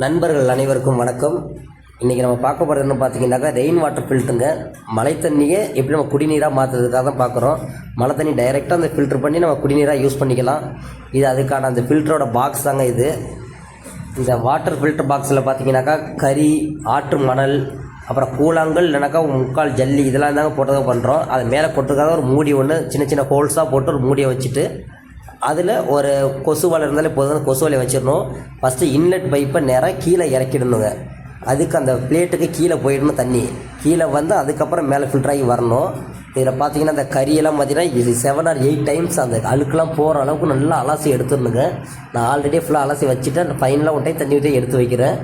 நண்பர்கள் அனைவருக்கும் வணக்கம். இன்றைக்கி நம்ம பார்க்க போகிறதுன்னு பார்த்தீங்கன்னாக்கா ரெயின் வாட்டர் ஃபில்ட்ருங்க மழை தண்ணியை எப்படி நம்ம குடிநீராக மாற்றுறதுக்காக தான் பார்க்குறோம். மழை தண்ணி டைரெக்டாக அந்த ஃபில்டர் பண்ணி நம்ம குடிநீராக யூஸ் பண்ணிக்கலாம். இது அதுக்கான அந்த ஃபில்டரோட பாக்ஸ் தாங்க இது. இந்த வாட்டர் ஃபில்டர் பாக்ஸில் பார்த்தீங்கன்னாக்கா கறி ஆற்று மணல் அப்புறம் கூழாங்கல் இல்லைனாக்கா முக்கால் ஜல்லி இதெல்லாம் தாங்க போட்டதாக பண்ணுறோம் அது மேலே போட்டதுக்காக ஒரு மூடி ஒன்று சின்ன சின்ன ஹோல்ஸாக போட்டு ஒரு மூடியை வச்சுட்டு அதில் ஒரு கொசு வலை இருந்தாலே போதும். அந்த கொசு வலையை வச்சிடணும். ஃபஸ்ட்டு இன்லெட் பைப்பை நேராக கீழே இறக்கிடணுங்க. அதுக்கு அந்த பிளேட்டுக்கு கீழே போயிடணும் தண்ணி. கீழே வந்து அதுக்கப்புறம் மேலே ஃபில்டராகி வரணும். இதில் பார்த்தீங்கன்னா அந்த கறியெல்லாம் பார்த்தீங்கன்னா இது செவன் ஆர் எயிட் டைம்ஸ் அந்த அழுக்கெல்லாம் போகிற அளவுக்கு நல்லா அலசி எடுத்துடணுங்க. நான் ஆல்ரெடி ஃபுல்லாக அலசி வச்சுட்டு அந்த ஃபைனலாக ஒன் டைம் தண்ணி ஊற்றி எடுத்து வைக்கிறேன்.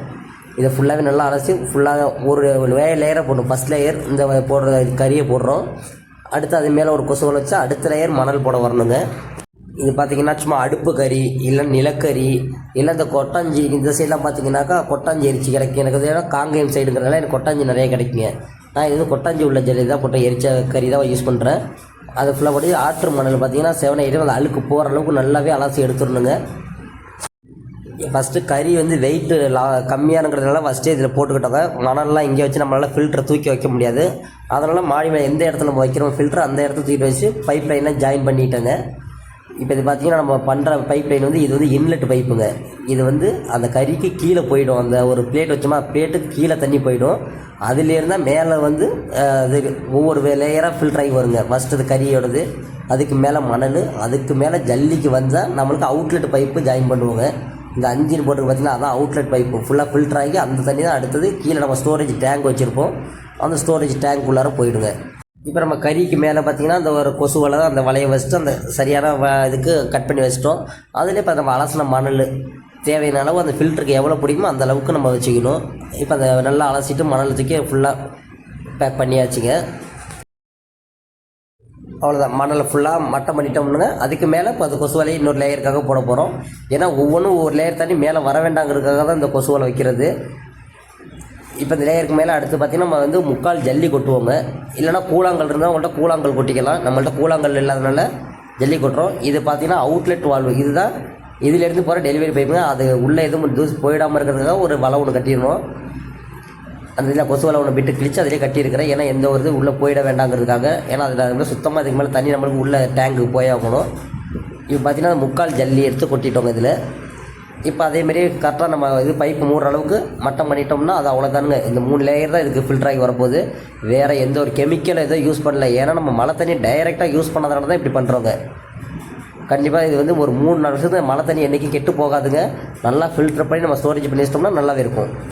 இதை ஃபுல்லாகவே நல்லா அலசி ஃபுல்லாக ஒரு லே லேயரை போடணும். ஃபஸ்ட் லேயர் இந்த போடுற கறியை போடுறோம். அடுத்து அது மேலே ஒரு கொசு வலை வச்சா அடுத்த லேயர் மணல் போட வரணுங்க. இது பார்த்தீங்கன்னா சும்மா அடுப்பு கறி இல்லை நிலக்கரி இல்லை இந்த கொட்டாஞ்சி இந்த சைட்லாம் பார்த்தீங்கன்னாக்கா கொட்டாஞ்சி எரிச்சி கிடைக்கும் எனக்கு ஏன்னா காங்கேயம் சைடுங்கிறதுனால எனக்கு கொட்டாஞ்சி நிறைய கிடைக்குங்க. நான் இது வந்து கொட்டாஞ்சி உள்ள ஜல்லி தான் போட்டு எரிச்ச கறி தான் யூஸ் பண்ணுறேன் அது ஃபுல்லாக படி ஆற்று மணல் பார்த்தீங்கன்னா செவன் எயிட் அந்த அழுக்கு போகிற அளவுக்கு நல்லாவே அலசி எடுத்துடணுங்க. ஃபஸ்ட்டு கறி வந்து வெயிட்டு லா கம்மியானுங்கிறதுனால ஃபஸ்ட்டே இதில் போட்டுக்கிட்டோங்க. மணல்லாம் இங்கே வச்சு நம்மளால் ஃபில்டரை தூக்கி வைக்க முடியாது. அதனால் மாடி மேலே எந்த இடத்துல நம்ம வைக்கிறோம் ஃபில்டர் அந்த இடத்துல தூக்கி வச்சு பைப் லைனாக ஜாயின் பண்ணிட்டேங்க. இப்போ இது பார்த்தீங்கன்னா நம்ம பண்ணுற பைப் லைன் வந்து இது வந்து இன்லெட் பைப்புங்க இது வந்து அந்த கறிக்கு கீழே போயிடும். அந்த ஒரு பிளேட் வச்சோமா பிளேட்டுக்கு கீழே தண்ணி போயிடும். அதுலேருந்தால் மேலே வந்து அது ஒவ்வொரு லேயராக ஃபில்டர் ஆகி வருங்க. ஃபஸ்ட்டு அது கறியோடது அதுக்கு மேலே மணல் அதுக்கு மேலே ஜல்லிக்கு வந்தால் நம்மளுக்கு அவுட்லெட் பைப்பு ஜாயின் பண்ணுவோங்க. இந்த அஞ்சின் போட்டு பார்த்தீங்கன்னா அதான் அவுட்லெட் பைப்பு ஃபுல்லாக ஃபில்டர் ஆகி அந்த தண்ணி தான் அடுத்தது கீழே நம்ம ஸ்டோரேஜ் டேங்க் வச்சுருப்போம். அந்த ஸ்டோரேஜ் டேங்க் உள்ளார போயிடுங்க. இப்போ நம்ம கறிக்கு மேலே பார்த்தீங்கன்னா அந்த ஒரு கொசு வலை அந்த வலையை வச்சுட்டு அந்த சரியான வ இதுக்கு கட் பண்ணி வச்சிட்டோம். அதுலேயே இப்போ நம்ம அலசின மணல் தேவையான அளவு அந்த ஃபில்டருக்கு எவ்வளோ பிடிக்குமோ அந்த அளவுக்கு நம்ம வச்சுக்கணும். இப்போ அதை நல்லா அலசிட்டு மணல் தூக்கி ஃபுல்லாக பேக் பண்ணியாச்சுங்க. அவ்வளோதான் மணலை ஃபுல்லாக மட்டம் பண்ணிட்டோம்னுங்க அதுக்கு மேலே இப்போ அந்த கொசு வலையை இன்னொரு லேயருக்காக போட போகிறோம் ஏன்னா ஒவ்வொன்றும் ஒவ்வொரு லேயர் தண்ணி மேலே வர வேண்டாங்கிறதுக்காக தான் இந்த கொசு வலை வைக்கிறது. இப்போ இந்த லேயருக்கு மேலே அடுத்து பார்த்தீங்கன்னா நம்ம வந்து முக்கால் ஜல்லி கொட்டுவோங்க. இல்லைன்னா கூழாங்கல் இருந்தால் உங்கள்கிட்ட கூழாங்கல் கொட்டிக்கலாம். நம்மள்ட்ட கூழாங்கல் இல்லாதனால ஜல்லி கொட்டுறோம். இது பார்த்தீங்கன்னா அவுட்லெட் வால்வு இதுதான் இதிலேருந்து போகிற டெலிவரி பைப்புங்க அது உள்ளே எதுவும் தூசி போயிடாமல் இருக்கிறதுக்காக ஒரு வலை ஒன்று கட்டிடணும். அந்த இதில் கொசு வலை ஒன்று விட்டு கிழிச்சு அதிலே கட்டியிருக்கிறேன். ஏன்னா எந்த ஒரு இது உள்ளே போயிட வேண்டாங்கிறதுக்காக. ஏன்னா அதில் சுத்தமாக அதுக்கு மேலே தண்ணி நம்மளுக்கு உள்ளே டேங்க்கு போயாகணும் இப்போ பார்த்தீங்கன்னா முக்கால் ஜல்லி எடுத்து கொட்டிட்டோங்க இதில். இப்போ அதேமாரி கரெக்டாக நம்ம இது பைப்பு மூடுற அளவுக்கு மட்டம் பண்ணிட்டோம்னா அது அவ்வளோதானுங்க இந்த மூணு லேயர் தான் இதுக்கு ஃபில்டர் ஆகி வரப்போகுது. வேறு எந்த ஒரு கெமிக்கலும் எதுவும் யூஸ் பண்ணல. ஏன்னா நம்ம மழை தண்ணி டைரெக்டாக யூஸ் பண்ணதுனால தான் இப்படி பண்ணுறோங்க கண்டிப்பாக இது வந்து ஒரு மூணு நாலு வருஷத்துக்கு மழை தண்ணி என்றைக்கும் கெட்டு போகாதுங்க. நல்லா ஃபில்டர் பண்ணி நம்ம ஸ்டோரேஜ் பண்ணி வச்சிட்டோம்னா நல்லாவே இருக்கும்.